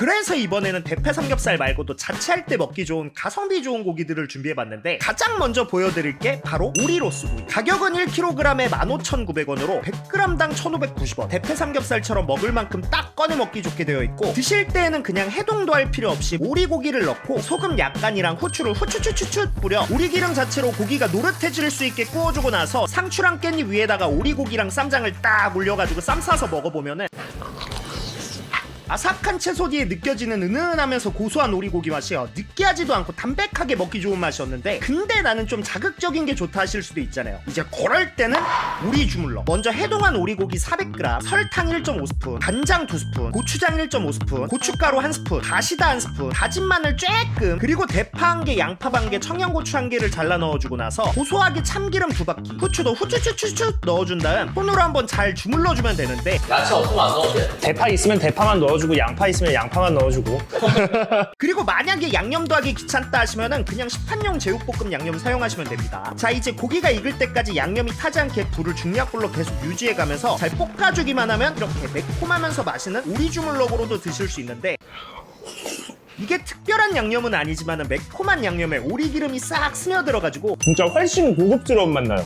그래서 이번에는 대패 삼겹살 말고도 자취할 때 먹기 좋은 가성비 좋은 고기들을 준비해봤는데 가장 먼저 보여드릴 게 바로 오리로스구이 가격은 1kg에 15,900원으로 100g당 1,590원. 대패 삼겹살처럼 먹을 만큼 딱 꺼내 먹기 좋게 되어 있고 드실 때에는 그냥 해동도 할 필요 없이 오리고기를 넣고 소금 약간이랑 후추를 후추추추추 뿌려 오리기름 자체로 고기가 노릇해질 수 있게 구워주고 나서 상추랑 깻잎 위에다가 오리고기랑 쌈장을 딱 올려가지고 쌈 싸서 먹어보면은 아삭한 채소 뒤에 느껴지는 은은하면서 고소한 오리고기 맛이요. 느끼하지도 않고 담백하게 먹기 좋은 맛이었는데 근데 나는 좀 자극적인 게 좋다 하실 수도 있잖아요. 이제 그럴 때는 오리 주물러. 먼저 해동한 오리고기 400g, 설탕 1.5스푼, 간장 2스푼, 고추장 1.5스푼, 고춧가루 1스푼, 다시다 1스푼, 다진 마늘 쬐끔, 그리고 대파 1개, 양파 1개, 청양고추 1개를 잘라 넣어주고 나서 고소하게 참기름 2바퀴, 후추도 후추추추추 넣어준 다음 손으로 한번 잘 주물러주면 되는데 야채 없으면 안 넣어도 돼. 대파 있으면 대파만 넣어 주고 양파 있으면 양파만 넣어주고 그리고 만약에 양념 더하기 귀찮다 하시면은 그냥 시판용 제육볶음 양념 사용하시면 됩니다. 자 이제 고기가 익을 때까지 양념이 타지 않게 불을 중약불로 계속 유지해가면서 잘 볶아주기만 하면 이렇게 매콤하면서 맛있는 오리 주물럭으로도 드실 수 있는데 이게 특별한 양념은 아니지만 매콤한 양념에 오리 기름이 싹 스며들어가지고 진짜 훨씬 고급스러운 맛 나요